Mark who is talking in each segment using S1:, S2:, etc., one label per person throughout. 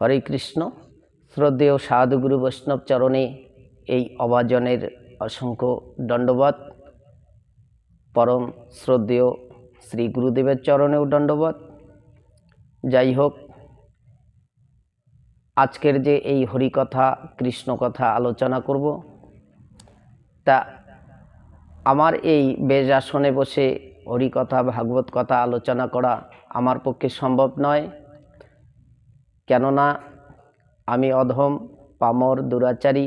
S1: হরে কৃষ্ণ। শ্রদ্ধেয় সাধুগুরু বৈষ্ণব চরণে এই অবাজনের অসংখ্য দণ্ডবত পরম শ্রদ্ধেয় শ্রী গুরুদেবের চরণেও দণ্ডবত যাই হোক, আজকের যে এই হরিকথা কৃষ্ণ কথা আলোচনা করব, তা আমার এই বেজ আসনে বসে হরিকথা, ভাগবত কথা আলোচনা করা আমার পক্ষে সম্ভব নয়। কেননা আমি অধম, পামর, দুরাচারী,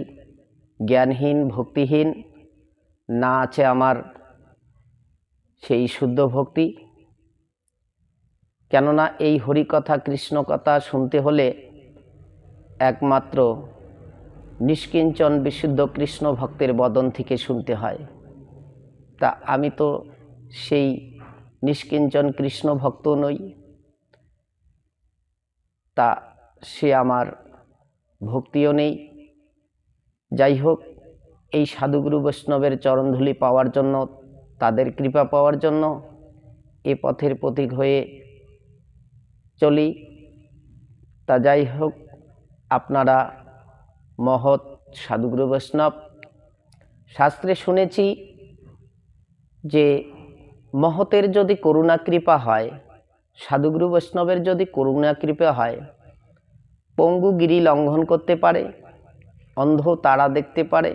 S1: জ্ঞানহীন, ভক্তিহীন, না আছে আমার সেই শুদ্ধ ভক্তি। কেননা এই হরিকথা কৃষ্ণ কথা শুনতে হলে একমাত্র নিষ্কিঞ্চন, বিশুদ্ধ কৃষ্ণ ভক্তের বদন থেকে শুনতে হয়। তা আমি তো সেই নিষ্কিঞ্চন, কৃষ্ণ ভক্ত নই। তা সে আমার ভক্তিও নেই। যাই হোক, এই সাধুগুরু বৈষ্ণবের চরণধুলি পাওয়ার জন্য, তাদের কৃপা পাওয়ার জন্য এ পথের প্রতীক হয়ে চলি। তা যাই হোক, আপনারা মহৎ সাধুগুরু বৈষ্ণব, শাস্ত্রে শুনেছি যে মহতের যদি করুণা কৃপা হয়, সাধুগুরু বৈষ্ণবের যদি করুণা কৃপা হয় পঙ্গু গিরি লঙ্ঘন করতে পারে, অন্ধ তারা দেখতে পারে,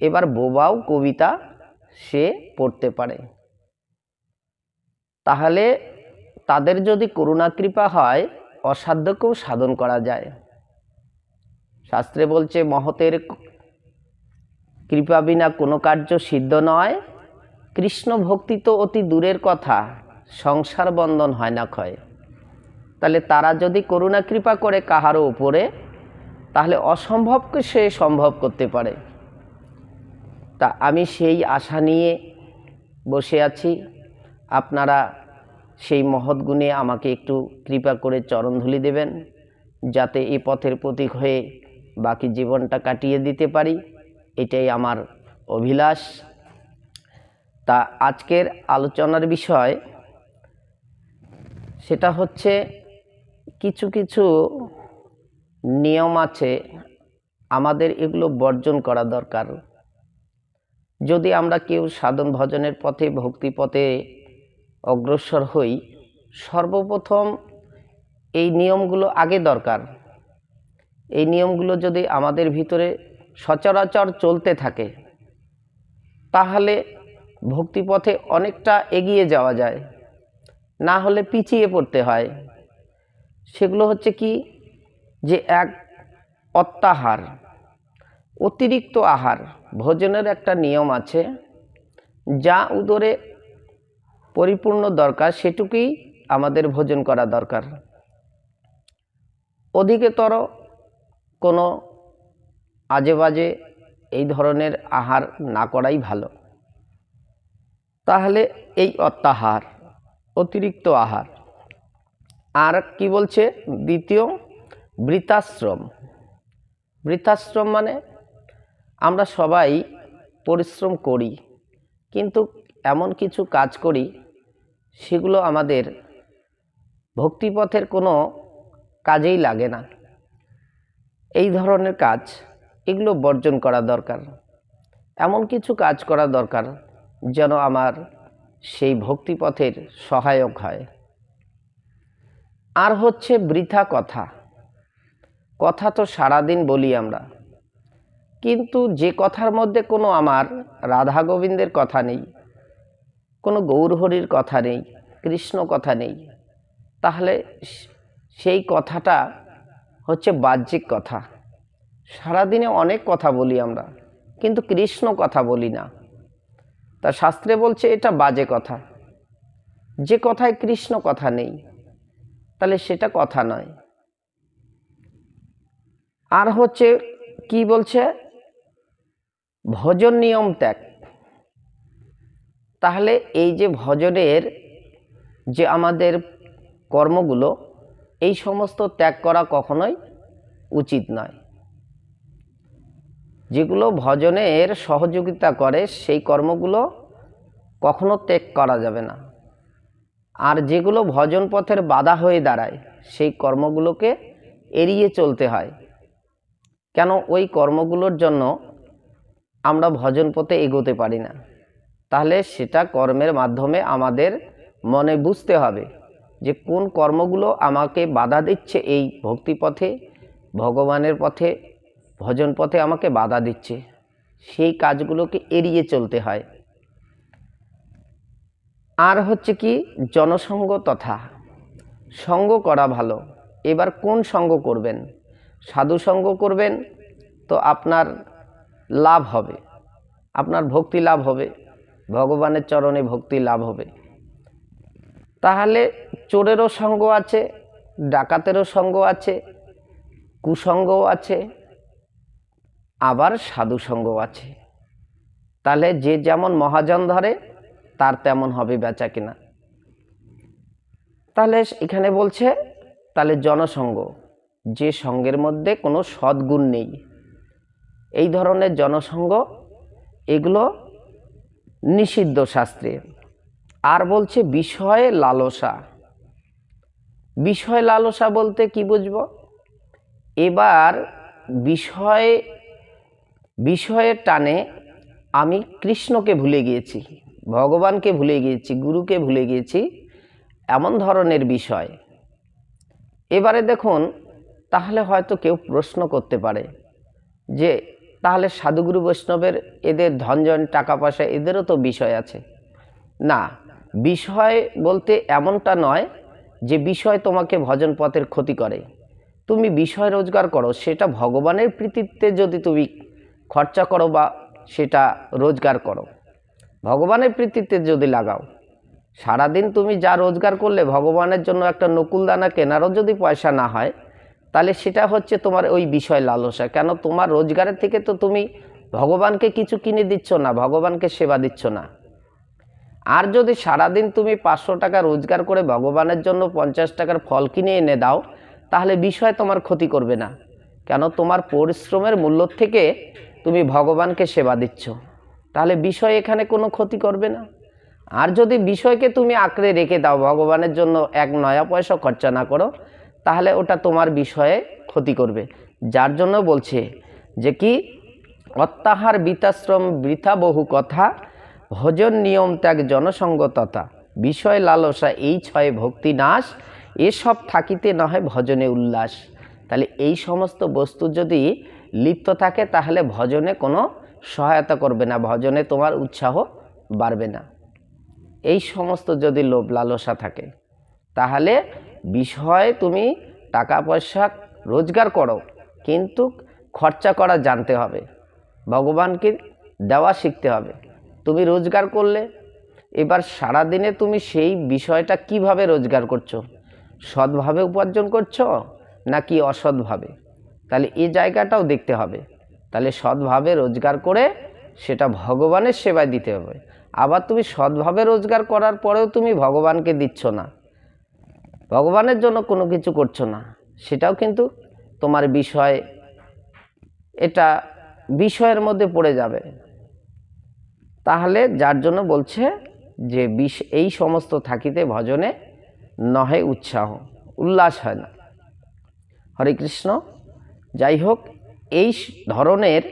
S1: এবার বোবাও কবিতা সে পড়তে পারে। তাহলে তাদের যদি করুণা কৃপা হয়, অসাধ্যকেও সাধন করা যায়। শাস্ত্রে বলছে, মহতের কৃপা বিনা কোনো কার্য সিদ্ধ নয়। কৃষ্ণ ভক্তি তো অতি দূরের কথা, সংসার বন্ধন হয় না ক্ষয়। তাহলে তারা যদি করুণা, কৃপা করে কাহারও উপরে, তাহলে অসম্ভবকে সে সম্ভব করতে পারে। তা আমি সেই আশা নিয়ে বসে আছি। আপনারা সেই মহৎ গুণে আমাকে একটু কৃপা করে চরণধুলি দেবেন, যাতে এই পথের প্রতীক হয়ে বাকি জীবনটা কাটিয়ে দিতে পারি। এটাই আমার অভিলাষ। তা আজকের আলোচনার বিষয় সেটা হচ্ছে কিছু কিছু নিয়ম আছে, আমাদের এগুলো বর্জন করা দরকার। যদি আমরা কেউ সাধন ভজনের পথে, ভক্তি পথে অগ্রসর হই, সর্বপ্রথম এই নিয়মগুলো আগে দরকার। এই নিয়মগুলো যদি আমাদের ভিতরে সচরাচর চলতে থাকে, তাহলে ভক্তিপথে অনেকটা এগিয়ে যাওয়া যায়। না হলে পিছিয়ে পড়তে হয়। সেগুলো হচ্ছে কি? যে এক অত্যাহার, অতিরিক্ত আহার। ভোজনের একটা নিয়ম আছে, যা উদরে পরিপূর্ণ দরকার, সেটুকুই আমাদের ভোজন করা দরকার। অধিকতর কোনো আজে বাজে এই ধরনের আহার না করাই ভালো। তাহলে এই অত্যাহার, অতিরিক্ত আহার। আর কি বলছে? দ্বিতীয় বৃতাশ্রম বৃতাশ্রম মানে আমরা সবাই পরিশ্রম করি, কিন্তু এমন কিছু কাজ করি, সেগুলো আমাদের ভক্তিপথের কোনো কাজেই লাগে না। এই ধরনের কাজ, এগুলো বর্জন করা দরকার। এমন কিছু কাজ করা দরকার যেন আমার সেই ভক্তিপথের সহায়ক হয়। আর হচ্ছে বৃথা কথা। কথা তো সারাদিন বলি আমরা। কিন্তু যে কথার মধ্যে কোনো আমার রাধা গোবিন্দের কথা নেই, কোনো গৌরহরির কথা নেই, কৃষ্ণ কথা নেই, তাহলে সেই কথাটা হচ্ছে বাহ্যিক কথা। সারাদিনে অনেক কথা বলি আমরা, কিন্তু কৃষ্ণ কথা বলি না। তা শাস্ত্রে বলছে এটা বাজে কথা। যে কথায় কৃষ্ণ কথা নেই তাহলে সেটা কথা নয়। আর হচ্ছে কি বলছে? ভজন নিয়ম ত্যাগ। তাহলে এই যে ভজনের যে আমাদের কর্মগুলো, এই সমস্ত ত্যাগ করা কখনোই উচিত নয়। যেগুলো ভজনের সহযোগিতা করে, সেই কর্মগুলো কখনো ত্যাগ করা যাবে না। আর যেগুলো ভজন পথের বাধা হয়ে দাঁড়ায়, সেই কর্মগুলোকে এড়িয়ে চলতে হয়। কেন ওই কর্মগুলোর জন্য আমরা ভজন পথে এগোতে পারি না? তাহলে সেটা কর্মের মাধ্যমে আমাদের মনে বুঝতে হবে যে কোন কর্মগুলো আমাকে বাধা দিচ্ছে এই ভক্তিপথে ভগবানের পথে, ভজন পথে আমাকে বাধা দিচ্ছে। সেই কাজগুলোকে এড়িয়ে চলতে হয়। আর হচ্ছে কি জনসংঘ তথা সঙ্গ করা ভালো। এবার কোন সঙ্গ করবেন? সাধু সঙ্গ করবেন তো আপনার লাভ হবে। আপনার ভক্তি লাভ হবে। ভগবানের চরণে ভক্তি লাভ হবে। তাহলে চোরেরও সঙ্গ আছে, ডাকাতেরও সঙ্গ আছে, কুসঙ্গও আছে, আবার সাধু সঙ্গ আছে। তাহলে যে যেমন মহাজন ধরে তার তেমন হবে বেচা কিনা। তাহলে এখানে বলছে, তাহলে জনসংঘ যে সঙ্গের মধ্যে কোনো সদ্গুণ নেই। এই ধরনের জনসংঘ এগুলো নিষিদ্ধ শাস্ত্রে। আর বলছে বিষয়ে লালসা। বিষয় লালসা বলতে কি বুঝব? এবার বিষয়, বিষয়ের টানে আমি কৃষ্ণকে ভুলে গিয়েছি। ভগবানকে ভুলে গিয়েছি, গুরুকে ভুলে গিয়েছি, এমন ধরনের বিষয়। এবারে দেখুন, তাহলে হয়তো কেউ প্রশ্ন করতে পারে যে, তাহলে সাধুগুরু বৈষ্ণবের এদের ধনজন টাকা পয়সা এদেরও তো বিষয় আছে। না, বিষয় বলতে এমনটা নয় যে, বিষয় তোমাকে ভজন পথের ক্ষতি করে। তুমি বিষয় রোজগার করো, সেটা ভগবানের প্রীতিতে যদি তুমি খরচা করো বা সেটা রোজগার করো। ভগবানের প্রীতিতে যদি লাগাও, সারাদিন তুমি যা রোজগার করলে ভগবানের জন্য একটা নকুলদানা কেনারও যদি পয়সা না হয়, তাহলে সেটা হচ্ছে তোমার ওই বিষয় লালসা। কেন তোমার রোজগারের থেকে তো তুমি ভগবানকে কিছু কিনে দিচ্ছ না, ভগবানকে সেবা দিচ্ছ না। আর যদি সারাদিন তুমি পাঁচশো টাকা রোজগার করে ভগবানের জন্য পঞ্চাশ টাকার ফল কিনে এনে দাও, তাহলে বিষয় তোমার ক্ষতি করবে না। কেন তোমার পরিশ্রমের মূল্য থেকে তুমি ভগবানকে সেবা দিচ্ছ। তাহলে বিষয় এখানে কোনো ক্ষতি করবে না। আর যদি বিষয়কে তুমি আঁকড়ে রেখে দাও ভগবানের জন্য এক নয়া পয়সা খরচা না করো, তাহলে ওটা তোমার বিষয়ে ক্ষতি করবে। যার জন্য বলছে যে কি, অত্যাহার বৃতাশ্রম বৃথা বহু কথা, ভজন নিয়ম ত্যাগ জনসঙ্গততা, বিষয় লালসা এই ছয় ভক্তি নাশ, এসব থাকিতে না হয় ভজনে উল্লাস। তাহলে এই সমস্ত বস্তু যদি লিপ্ত থাকে, তাহলে ভজনে কোনো সহায়তা করবে না, ভজনে তোমার উৎসাহ বাড়বে না। এই সমস্ত যদি লোভ লালসা থাকে, তাহলে বিষয় তুমি টাকা পয়সা রোজগার করো, কিন্তু খরচা করা জানতে হবে, ভগবানকে দেওয়া শিখতে হবে। তুমি রোজগার করলে, এবার সারাদিনে তুমি সেই বিষয়টা কীভাবে রোজগার করছ? সৎভাবে উপার্জন করছ নাকি অসৎভাবে? তাহলে এই জায়গাটাও দেখতে হবে। তাহলে সৎভাবে রোজগার করে সেটা ভগবানের সেবায় দিতে হবে। আবার তুমি সৎভাবে রোজগার করার পরেও তুমি ভগবানকে দিচ্ছ না। ভগবানের জন্য কোনো কিছু করছ না। সেটাও কিন্তু তোমার বিষয়, এটা বিষয়ের মধ্যে পড়ে যাবে। তাহলে যার জন্য বলছে যে বিষ, এই সমস্ত থাকিতে ভজনে নহে উৎসাহ, উল্লাস হয় না। হরে কৃষ্ণ, যাই হোক এই ধরনের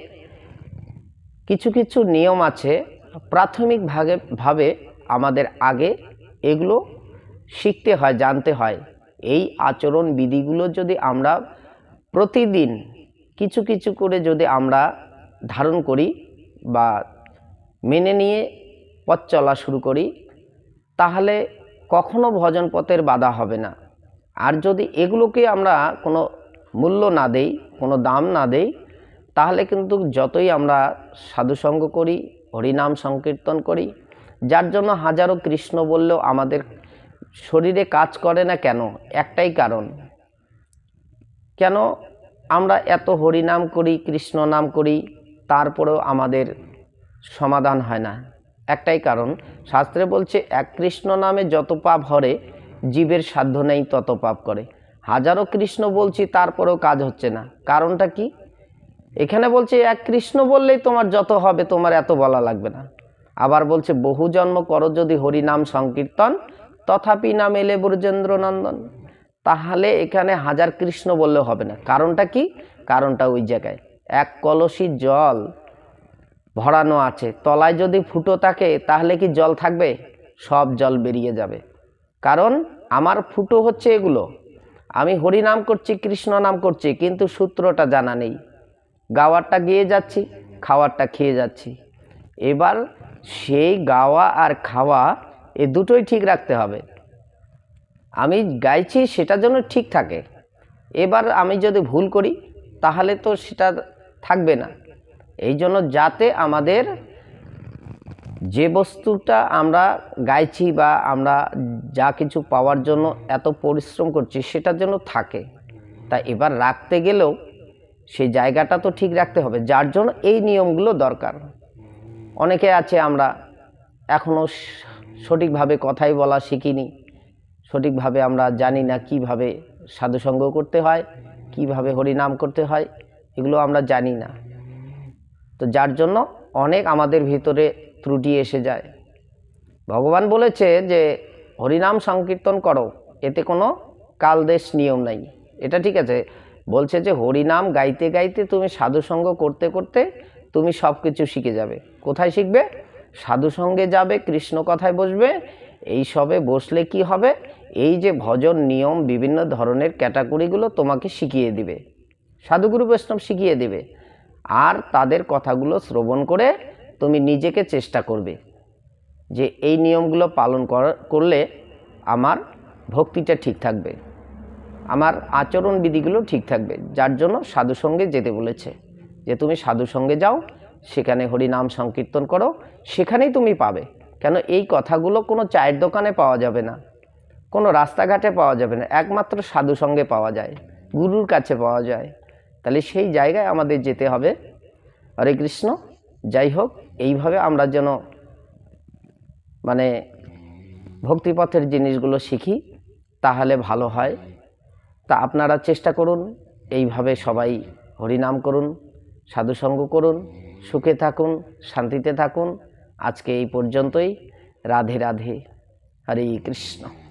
S1: কিছু কিছু নিয়ম আছে প্রাথমিক ভাগে, ভাবে আমাদের আগে এগুলো শিখতে হয়, জানতে হয়। এই আচরণ বিধিগুলো যদি আমরা প্রতিদিন কিছু কিছু করে যদি আমরা ধারণ করি বা মেনে নিয়ে পথ চলা শুরু করি, তাহলে কখনো ভজন পথের বাধা হবে না। আর যদি এগুলোকে আমরা কোনো মূল্য না দেই, কোনো দাম না দেই, তাহলে কিন্তু যতই আমরা সাধুসঙ্গ করি, হরিনাম সংকীর্তন করি, যার জন্য হাজারো কৃষ্ণ বললেও আমাদের শরীরে কাজ করে না কেন? একটাই কারণ। কেন আমরা এত হরিনাম করি, কৃষ্ণ নাম করি, তারপরেও আমাদের সমাধান হয় না। একটাই কারণ, শাস্ত্রে বলছে, এক কৃষ্ণ নামে যত পাপ হরে, জীবের সাধ্য নেই তত পাপ করে। হাজারো কৃষ্ণ বলছি, তারপরেও কাজ হচ্ছে না। কারণটা কি? এখানে বলছে, এক কৃষ্ণ বললেই তোমার যত হবে, তোমার এত বলা লাগবে না। আবার বলছে, বহু জন্ম করো যদি হরি নাম সংকীর্তন, তথাপি নাম এলে ব্রজেন্দ্র নন্দন তাহলে এখানে হাজার কৃষ্ণ বললে হবে না। কারণটা কি? কারণটা ওই জায়গায়। এক কলসি জল ভরানো আছে। তলায় যদি ফুটো থাকে, তাহলে কি জল থাকবে? সব জল বেরিয়ে যাবে। কারণ আমার ফুটো হচ্ছে এগুলো। আমি হরি নাম করছি, কৃষ্ণ নাম করছি, কিন্তু সূত্রটা জানা নেই। গাওয়ারটা গিয়ে যাচ্ছি, খাওয়ারটা খেয়ে যাচ্ছি। এবার সেই গাওয়া আর খাওয়া এ দুটোই ঠিক রাখতে হবে। আমি গাইছি, সেটা যেন ঠিক থাকে। এবার আমি যদি ভুল করি, তাহলে তো সেটা থাকবে না। এই জন্য যাতে আমাদের যে বস্তুটা আমরা গাইছি বা আমরা যা কিছু পাওয়ার জন্য এত পরিশ্রম করছি, সেটার জন্য থাকে। তা এবার রাখতে গেলেও সেই জায়গাটা তো ঠিক রাখতে হবে, যার জন্য এই নিয়মগুলো দরকার। অনেকে আছে আমরা এখনও সঠিকভাবে কথাই বলা শিখিনি। সঠিকভাবে আমরা জানি না কীভাবে সাধুসঙ্গ করতে হয়, কীভাবে হরিনাম করতে হয়, এগুলো আমরা জানি না। তো যার জন্য অনেক আমাদের ভিতরে ত্রুটি এসে যায়। ভগবান বলেছে যে, হরিনাম সংকীর্তন করো, এতে কোনো কালদেশ নিয়ম নাই। এটা ঠিক আছে। বলছে যে, হরিনাম গাইতে গাইতে তুমি সাধুসঙ্গ করতে করতে তুমি সব কিছু শিখে যাবে। কোথায় শিখবে? সাধুসঙ্গে যাবে, কৃষ্ণ কথায় বসবে, এই সবে বসলে কি হবে? এই যে ভজন নিয়ম বিভিন্ন ধরনের ক্যাটাগরিগুলো তোমাকে শিখিয়ে দিবে। সাধুগুরু বৈষ্ণব শিখিয়ে দিবে। আর তাদের কথাগুলো শ্রবণ করে তুমি নিজেকে চেষ্টা করবে যে এই নিয়মগুলো পালন কর- করলে আমার ভক্তিটা ঠিক থাকবে। আমার আচরণ বিধিগুলো ঠিক থাকবে, যার জন্য সাধুসঙ্গে যেতে বলেছে যে তুমি সাধুসঙ্গে যাও, সেখানে হরিনাম সংকীর্তন করো, সেখানেই তুমি পাবে। কেন এই কথাগুলো কোনো চায়ের দোকানে পাওয়া যাবে না, কোনো রাস্তাঘাটে পাওয়া যাবে না, একমাত্র সাধুসঙ্গে পাওয়া যায়, গুরুর কাছে পাওয়া যায়। তাহলে সেই জায়গায় আমাদের যেতে হবে। হরে কৃষ্ণ, যাই হোক। এইভাবে আমরা যেন মানে ভক্তিপথের জিনিসগুলো শিখি, তাহলে ভালো হয়। তা আপনারা চেষ্টা করুন, এইভাবে সবাই হরিনাম করুন, সাধুসঙ্গ করুন, সুখে থাকুন, শান্তিতে থাকুন। আজকে এই পর্যন্তই। রাধে রাধে। হরে কৃষ্ণ।